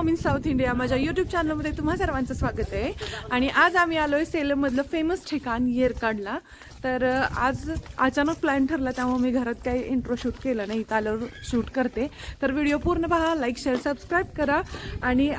India माझ्या YouTube चॅनलमध्ये तुम्हा सर्वांचं स्वागत आहे. आणि आज आम्ही आलो आहे सेलममधलं फेमस ठिकाण येरकाडला. तर आज अचानक प्लॅन ठरला त्यामुळे मी घरात काही इंट्रो शूट केलं नाही इथं आल्यावर शूट करते. तर व्हिडिओ पूर्ण पहा लाईक शेअर सबस्क्राईब करा. आणि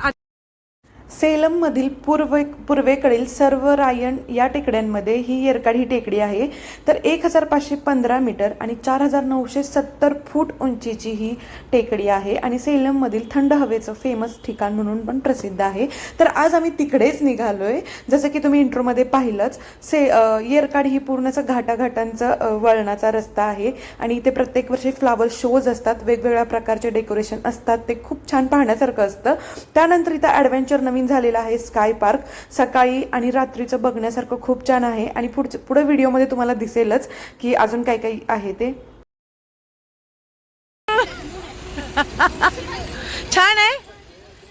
सेलममधील पूर्वे पूर्वेकडील सर्व रायण या टेकड्यांमध्ये ही येरकाड ही टेकडी आहे. तर एक हजार पाचशे पंधरा मीटर आणि चार हजार नऊशे सत्तर फूट उंचीची ही टेकडी आहे आणि सेलममधील थंड हवेचं फेमस ठिकाण म्हणून पण प्रसिद्ध आहे. तर आज आम्ही तिकडेच निघालो आहे जसं की तुम्ही इंट्रोमध्ये पाहिलंच से अ, येरकाड ही पूर्णच घाटाघाटांचं वळणाचा रस्ता आहे आणि इथे प्रत्येक वर्षी फ्लावर शोज असतात. वेगवेगळ्या प्रकारचे डेकोरेशन असतात. ते खूप छान पाहण्यासारखं असतं. त्यानंतर इथं ॲडव्हेंचर नवीन झालेलं आहे स्काय पार्क सकाळी आणि रात्रीचं बघण्यासारखं खूप छान आहे. आणि पुढच्या पुढे व्हिडिओमध्ये तुम्हाला दिसेलच की अजून काय काही आहे ते. छान आहे.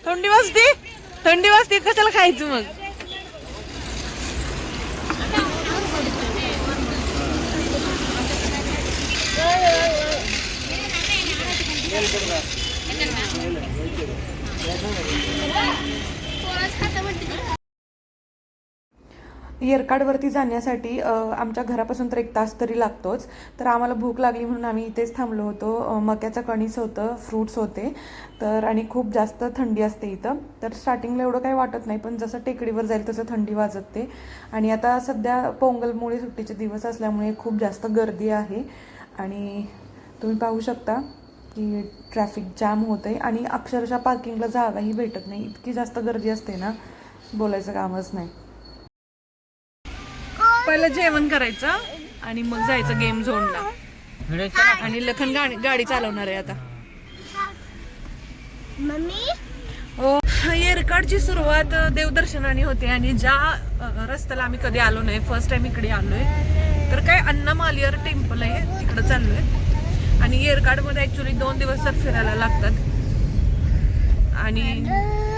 थंडी वाजते. थंडी वाजते. कशाला खायचं मग? येरकाडवरती जाण्यासाठी आमच्या घरापासून तर एक तास तरी लागतोच. तर आम्हाला भूक लागली म्हणून आम्ही इथेच थांबलो होतो. मक्याचं कणीस होतं फ्रूट्स होते. तर आणि खूप जास्त थंडी असते इथं. तर स्टार्टिंगला एवढं काही वाटत नाही पण जसं टेकडीवर जाईल तसं थंडी वाजते. आणि आता सध्या पोंगलमुळे सुट्टीचे दिवस असल्यामुळे खूप जास्त गर्दी आहे. आणि तुम्ही पाहू शकता की ट्रॅफिक जाम होतं आहे आणि अक्षरशः पार्किंगला जागाही भेटत नाही. इतकी जास्त गर्दी असते ना बोलायचं कामच नाही. पहिलं जेवण करायचं आणि मग जायचं गेम झोनला आणि लखन गाडी गाडी चालवणार आहे आता. मम्मी? हो. येरकाडची सुरुवात देवदर्शनाने होते आणि ज्या रस्त्याला आम्ही कधी आलो नाही फर्स्ट टाइम इकडे आलोय तर काय अन्नमालियर टेम्पल आहे तिकडे चाललोय. आणि येरकाडमध्ये ॲक्च्युली दोन दिवस तर फिरायला लागतात. आणि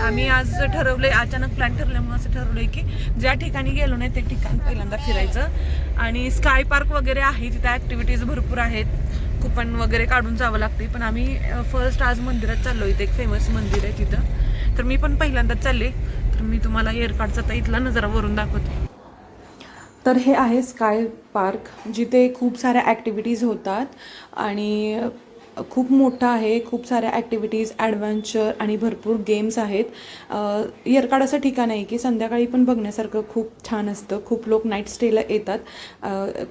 आम्ही आज ठरवलंय अचानक प्लॅन ठरल्यामुळे असं ठरवलंय की ज्या ठिकाणी गेलो नाही ते ठिकाण पहिल्यांदा फिरायचं. आणि स्काय पार्क वगैरे आहे तिथे ॲक्टिव्हिटीज भरपूर आहेत. कुपन वगैरे काढून जावं लागते पण आम्ही फर्स्ट आज मंदिरात चाललो इथे एक फेमस मंदिर आहे तिथं. तर मी पण पहिल्यांदाच चालले. तर मी तुम्हाला एअरकार्डचा तर इथला नजरावरून दाखवते. तर हे आहे स्काय पार्क जिथे खूप साऱ्या ॲक्टिव्हिटीज होतात आणि खूप मोठं आहे खूप साऱ्या ॲक्टिव्हिटीज ॲडव्हेंचर आणि भरपूर गेम्स आहेत. येरकाड असं ठिकाण आहे की संध्याकाळी पण बघण्यासारखं खूप छान असतं. खूप लोक नाईट स्टेला येतात.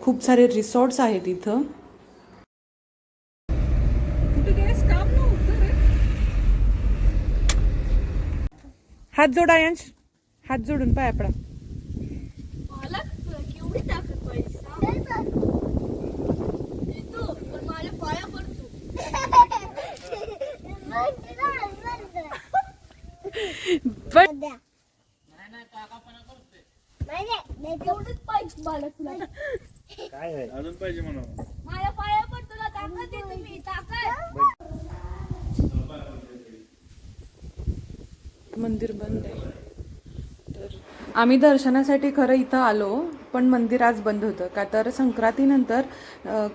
खूप सारे रिसॉर्ट्स आहेत इथं. हात जोडा यांश हात जोडून पाया मला केवढी ताकद पाहिजे देतो पण माझ्या पाया पडतो पण पाहिजे मला तुला काय आहे अजून पाहिजे म्हणा माझ्या पाया तुला ताकद देतो मी ताकद मंदिर बंद आहे. तर आम्ही दर्शनासाठी खरं इथं आलो. पण मंदिर आज बंद होतं. का तर संक्रांतीनंतर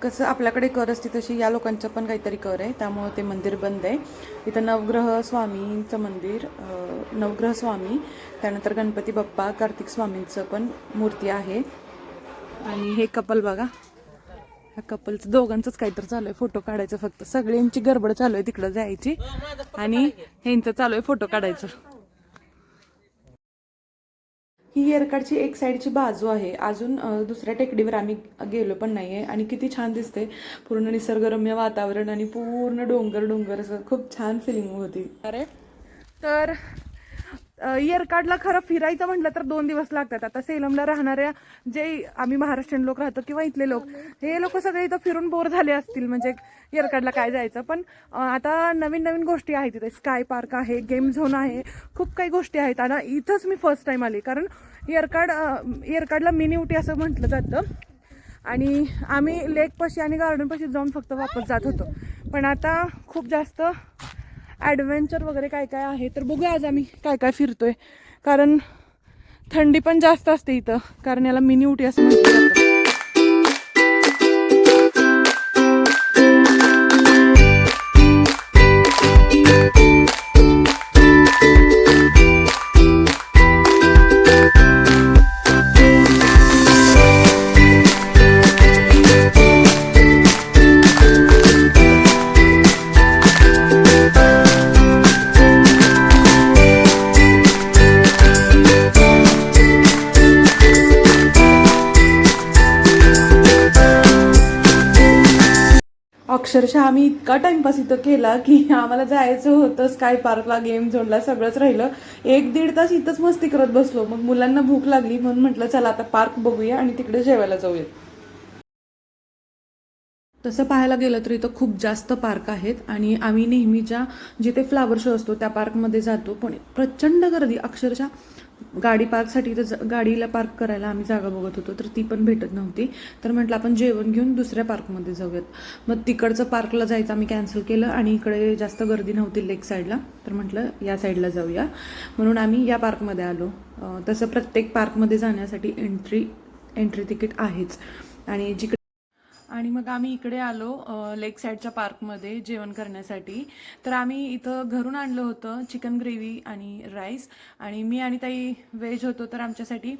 कसं आपल्याकडे कर असते तशी या लोकांचं पण काहीतरी कर आहे. त्यामुळं ते मंदिर बंद आहे. इथं नवग्रह स्वामींचं मंदिर नवग्रह स्वामी त्यानंतर गणपती बाप्पा कार्तिक स्वामींचं पण मूर्ती आहे. आणि हे कपल बघा. ह्या कपलचं दोघांचंच काहीतरी चालू आहे. फोटो काढायचं फक्त. सगळ्यांची गडबड चालू आहे तिकडं जायची. आणि ह्यांचं चालू आहे फोटो काढायचं. ही येरकाडची एक साईडची बाजू आहे. अजून दुसऱ्या टेकडीवर आम्ही गेलो पण नाही आहे आणि किती छान दिसते पूर्ण निसर्गरम्य वातावरण आणि पूर्ण डोंगर डोंगर असं खूप छान फिलिंग होती. अरे. तर येरकाडला खरं फिरायचं म्हटलं तर दोन दिवस लागतात. आता सेलमला राहणाऱ्या जे आम्ही महाराष्ट्रीयन लोक राहतो किंवा इथले लोक हे लोक सगळे इथं फिरून बोर झाले असतील. म्हणजे येरकाडला काय जायचं? पण आता नवीन नवीन गोष्टी आहेत तिथे. स्काय पार्क आहे गेम झोन आहे. खूप काही गोष्टी आहेत. आणि इथंच मी फर्स्ट टाइम आली. कारण येरकाड अ, येरकाडला मिनी उटी असं म्हटलं जातं. आणि आम्ही लेकपाशी आणि गार्डनपाशी जाऊन फक्त वापस जात होतो. पण आता खूप जास्त ॲडव्हेंचर वगैरे काय काय आहे तर बघूया आज आम्ही काय काय फिरतोय. कारण थंडी पण जास्त असते इथं. कारण याला मिनी उटी असं म्हटलं जातं अक्षरशः आम्ही इतका टाइमपास इथं केला की आम्हाला जायचं होतं स्काय पार्कला गेम झोनला सगळंच राहिलं. एक दीड तास इथंच मस्ती करत बसलो. मग मुलांना भूक लागली म्हणून म्हटलं चला आता पार्क बघूया आणि तिकडे जेवायला जाऊया तसं पाहायला गेलं तर इथं खूप जास्त पार्क आहेत आणि आम्ही नेहमीच्या जिथे फ्लावर शो असतो त्या पार्कमध्ये जातो. पण प्रचंड गर्दी. अक्षरशः गाडी पार्कसाठी तर गाडीला पार्क करायला आम्ही जागा बघत होतो तर ती पण भेटत नव्हती. तर म्हटलं आपण जेवण घेऊन दुसऱ्या पार्कमध्ये जाऊयात. मग तिकडचं पार्कला जायचं आम्ही कॅन्सल केलं आणि इकडे जास्त गर्दी नव्हती लेक साईडला तर म्हटलं या साईडला जाऊया. म्हणून आम्ही या पार्कमध्ये आलो. तसं प्रत्येक पार्कमध्ये जाण्यासाठी एंट्री एंट्री तिकीट आहेच. आणि जिकडे आणि मग आम्ही इकडे आलो लेक साईडच्या पार्कमध्ये जेवण करण्यासाठी. तर आम्ही इथं घरून आणलं होतं चिकन ग्रेव्ही आणि राईस आणि मी आणि ताई व्हेज होतो तर आमच्यासाठी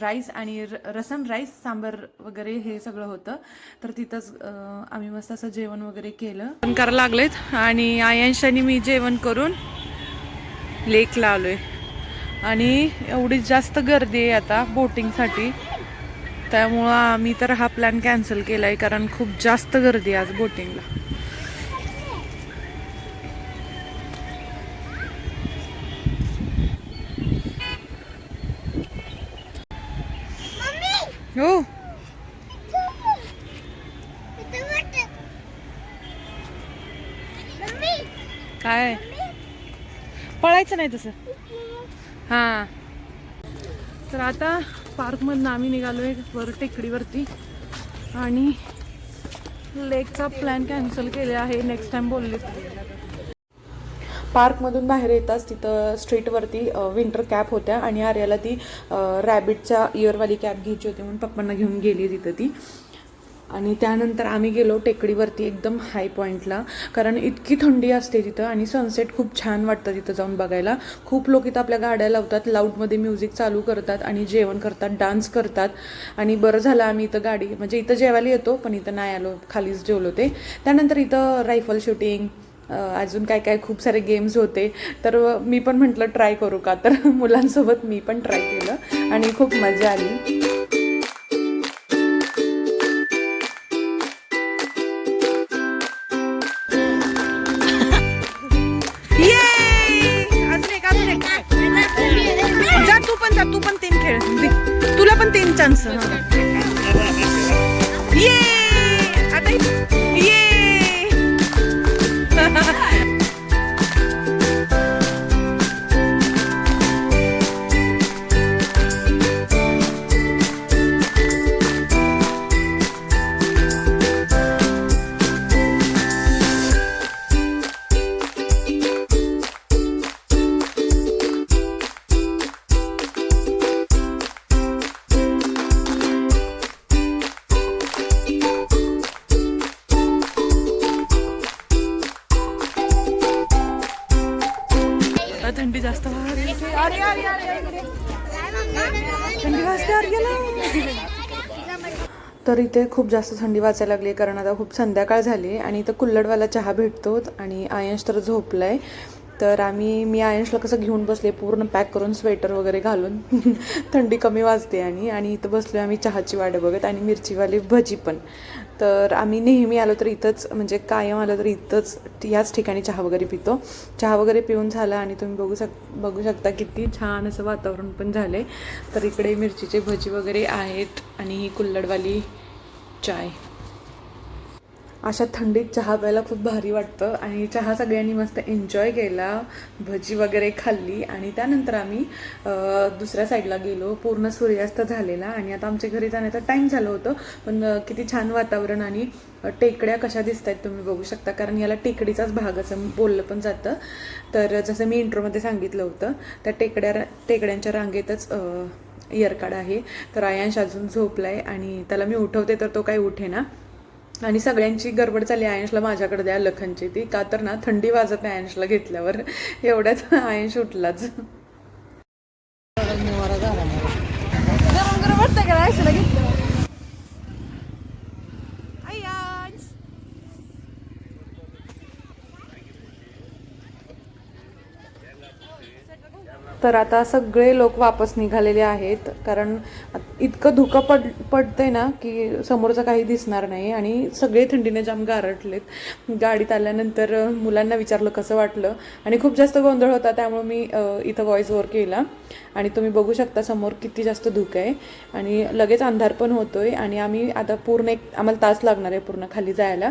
राईस आणि रसम राईस सांबर वगैरे हे सगळं होतं. तर तिथंच आम्ही मस्त असं जेवण वगैरे केलं. पण करायला लागलेत आणि आयांश आणि मी जेवण करून लेकला आलोय. आणि एवढी जास्त गर्दी आहे आता बोटिंगसाठी त्यामुळं आम्ही तर हा प्लॅन कॅन्सल केला आहे कारण खूप जास्त गर्दी आज बोटिंगला हो. काय? पळायचं नाही तसं. हां. तर आता पार्कमधनं आम्ही निघालो आहे वर टेकडीवरती. आणि लेकचा प्लॅन कॅन्सल केला आहे नेक्स्ट टाईम बोलले पार्कमधून बाहेर येताच तिथं स्ट्रीटवरती विंटर कॅप होत्या आणि आर्याला ती रॅबिटच्या इयरवाली कॅप घ्यायची होती म्हणून पप्पांना घेऊन गेली तिथं ती. आणि त्यानंतर आम्ही गेलो टेकडीवरती एकदम हाय पॉईंटला कारण इतकी थंडी असते तिथं आणि सनसेट खूप छान वाटतं तिथं जाऊन बघायला. खूप लोक इथं आपल्या गाड्या लावतात लाऊडमध्ये म्युझिक चालू करतात आणि जेवण करतात डान्स करतात. आणि बरं झालं आम्ही इथं गाडी म्हणजे इथं जेवायला येतो पण इथं नाही आलो खालीच जेवलो ते. त्यानंतर इथं रायफल शूटिंग अजून काय काय खूप सारे गेम्स होते. तर मी पण म्हटलं ट्राय करू का? तर मुलांसोबत मी पण ट्राय केलं आणि खूप मजा आली. तुला थंडी जास्त थंडी वाजते तर इथे खूप जास्त थंडी वाचायला लागली कारण आता खूप संध्याकाळ झाली आणि इथं कुल्लडवाला चहा भेटतो आणि आयंश तर झोपलाय. तर आम्ही मी आयंशला कसं घेऊन बसले पूर्ण पॅक करून स्वेटर वगैरे घालून थंडी कमी वाजते आणि आणि इथं बसलो आम्ही चहाची वाट बघत आणि मिरचीवाली भजी पण. तर आम्ही नेहमी आलो तर इथंच म्हणजे कायम आलो तर इथंच याच ठिकाणी चहा वगैरे पितो. चहा वगैरे पिऊन झाला आणि तुम्ही बघू शक बघू शकता किती छान असं वातावरण पण झालं आहे तर इकडे मिरचीचे भजी वगैरे आहेत आणि ही कुल्लडवाली चाय. अशा थंडीत चहा प्यायला खूप भारी वाटतं. आणि चहा सगळ्यांनी मस्त एन्जॉय केला. भजी वगैरे खाल्ली. आणि त्यानंतर आम्ही दुसऱ्या साईडला गेलो. पूर्ण सूर्यास्त झालेला. आणि आता आमच्या घरी जाण्याचा टाईम झालं होतं. पण किती छान वातावरण आणि टेकड्या कशा दिसत आहेत तुम्ही बघू शकता. कारण याला टेकडीचाच भाग असं बोललं पण जातं. तर जसं मी इंट्रोमध्ये सांगितलं होतं त्या टेकड्या टेकड्यांच्या रांगेतच इयरकाड आहे. तर आयांश अजून झोपलाय. आणि त्याला मी उठवते तर तो काही उठे ना आणि सगळ्यांची गडबड चालली आयंशला माझ्याकडे द्या लखनची. ती का तर ना थंडी वाजत नाही आयंशला घेतल्यावर. एवढ्यात आयंश उठलाच. तर आता सगळे लोक वापस निघालेले आहेत. कारण इतकं धुकं पड पडतंय ना की समोरचं काही दिसणार नाही आणि सगळे थंडीने जाम गारटलेत गाडीत आल्यानंतर मुलांना विचारलं कसं वाटलं आणि खूप जास्त गोंधळ होता त्यामुळे मी इथं व्हॉइस ओवर केला. आणि तुम्ही बघू शकता समोर किती जास्त धुकं आहे. आणि लगेच अंधार पण होतो आहे आणि आम्ही आता पूर्ण एक आम्हाला तास लागणार आहे पूर्ण खाली जायला.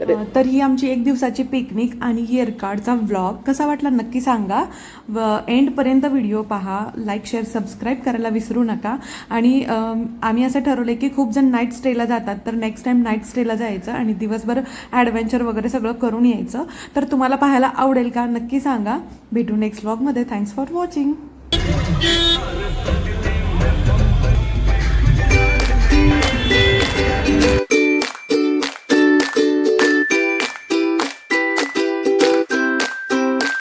तर तर ही आमची एक दिवसाची पिकनिक आणि येरकाडचा व्लॉग कसा वाटला नक्की सांगा. व एंडपर्यंत व्हिडिओ पहा. लाईक शेअर सबस्क्राईब करायला विसरू नका. आणि आम्ही असं ठरवलं की खूप जण नाईट स्टेला जातात. तर नेक्स्ट टाईम नाईट स्टेला जायचं आणि दिवसभर ॲडव्हेंचर वगैरे सगळं करून यायचं. तर तुम्हाला पाहायला आवडेल का नक्की सांगा. भेटू नेक्स्ट व्लॉगमध्ये थँक्स फॉर वॉचिंग